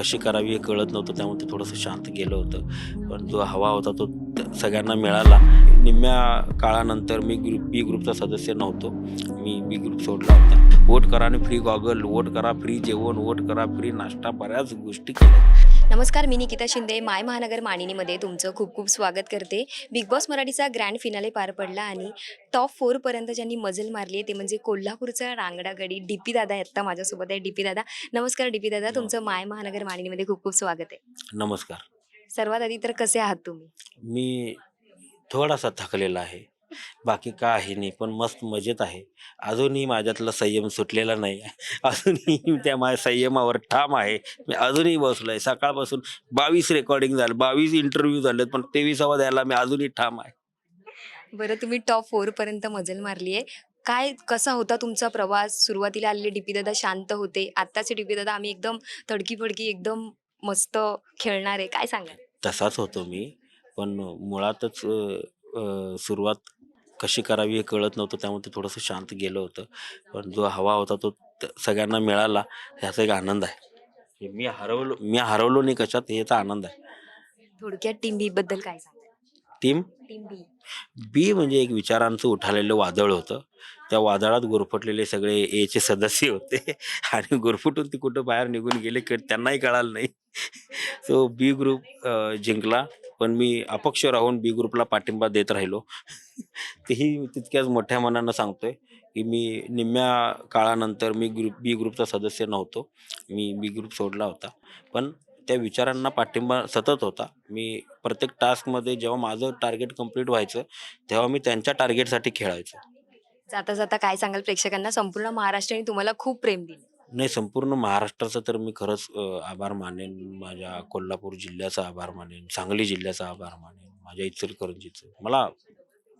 कशी करावी हे कळत नव्हतं. त्यामुळे ते थोडंसं शांत गेलं होतं. पण जो हवा होता तो सगळ्यांना मिळाला. निम्म्या काळानंतर मी ग्रुप बी ग्रुपचा सदस्य नव्हतो. मी बी ग्रुप सोडला होता. वोट करा आणि फ्री गॉगल वोट करा फ्री जेवण वोट करा फ्री नाश्ता बऱ्याच गोष्टी केल्या. नमस्कार मी निकिता शिंदे. माय महानगर मानिनीमध्ये तुमचं खूप खूप स्वागत करते. बिग बॉस मराठीचा ग्रँड फिनाले पार पडला आणि टॉप फोरपर्यंत ज्यांनी मजल मारली आहे ते म्हणजे कोल्हापूरचा रांगडा गडी डी पी दादा आहेत आता माझ्यासोबत आहे डी पी दादा. नमस्कार डी पी दादा. तुमचं माय महानगर मानिनीमध्ये खूप खूप स्वागत आहे. नमस्कार. सर्वात आधी तर कसे आहात तुम्ही? मी थोडासा थकलेला आहे. बाकी काही नाही पण मस्त मजेत आहे. अजूनही माझ्यातला संयम सुटलेला नाही. अजूनही त्या माझ्या संयमावर ठाम आहे. मी अजूनही बसलो आहे सकाळपासून बावीस रेकॉर्डिंग झालं बावीस इंटरव्ह्यू झालेत पण तेविसावा द्यायला मी अजूनही ठाम आहे. बरं तुम्ही टॉप फोरपर्यंत मजल मारली आहे काय कसा होता तुमचा प्रवास? सुरुवातीला आलेले डीपी दादा शांत होते. आत्ताचे डीपी दादा आम्ही एकदम तडकी फडकी एकदम मस्त खेळणार. आहे काय सांगाल? तसाच होतो मी. पण मुळातच सुरुवात कशी करावी हे कळत नव्हतं. त्यामुळे ते थोडंसं शांत गेलं होतं. पण जो हवा होता तो सगळ्यांना मिळाला. ह्याचा एक आनंद आहे. मी हरवलो मी हरवलो नाही कशात याचा आनंद आहे. थोडक्यात टीम बी बद्दल काय टीम? टीम बी बी म्हणजे एक विचारांचं उठालेलं वादळ होतं. त्या वादळात गुरफटलेले सगळे एचे सदस्य होते. आणि गुरफटून ते कुठं बाहेर निघून गेले की त्यांनाही कळालं नाही. सो बी ग्रुप जिंकला. पण मी अपक्ष राहून बी ग्रुपला पाठिंबा देत राहिलो. तेही तितक्याच मोठ्या मनानं सांगतोय की मी निम्म्या काळानंतर मी ग्रुप बी ग्रुपचा सदस्य नव्हतो. मी बी ग्रुप सोडला होता. पण त्या विचारांना पाठिंबा सतत होता. मी प्रत्येक टास्कमध्ये जेव्हा माझं टार्गेट कंप्लीट व्हायचं तेव्हा मी त्यांच्या टार्गेटसाठी खेळायचो. जाता जाता काय सांगाल प्रेक्षकांना? संपूर्ण महाराष्ट्राने तुम्हाला खूप प्रेम दिले. नाही संपूर्ण महाराष्ट्राचा तर मी खरंच अ, आभार मानेन. माझ्या कोल्हापूर जिल्ह्याचा आभार मानेन सांगली जिल्ह्याचा आभार मानेन माझ्या इचलकरंजीचं. मला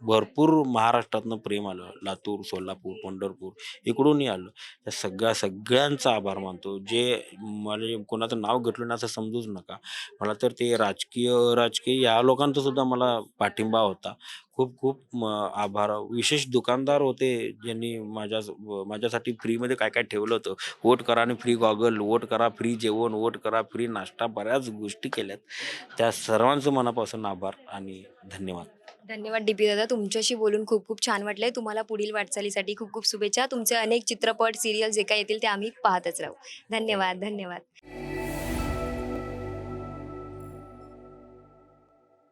भरपूर महाराष्ट्रातनं प्रेम आलं. लातूर सोलापूर पंढरपूर इकडूनही आलं. त्या सगळ्या सगळ्यांचा आभार मानतो. जे मला कोणाचं नाव घेतलं ना असं समजूच नका. मला तर ते राजकीय राजकीय या लोकांचा सुद्धा मला पाठिंबा होता. खूप खूप म, आभार. विशेष दुकानदार होते ज्यांनी माझ्या माझ्यासाठी फ्रीमध्ये काय काय ठेवलं होतं. वोट करा आणि फ्री गॉगल वोट करा फ्री जेवण वोट करा फ्री नाश्ता बऱ्याच गोष्टी केल्यात. त्या सर्वांचं मनापासून आभार आणि धन्यवाद. धन्यवाद डीपी दादा तुमच्याशी बोलून खूप खूप छान वाटलंय. तुम्हाला पुढील वाटचालीसाठी खूप खूप शुभेच्छा. तुमचे अनेक चित्रपट सिरियल जे काही येतील ते आम्ही पाहतच राहू. धन्यवाद धन्यवाद.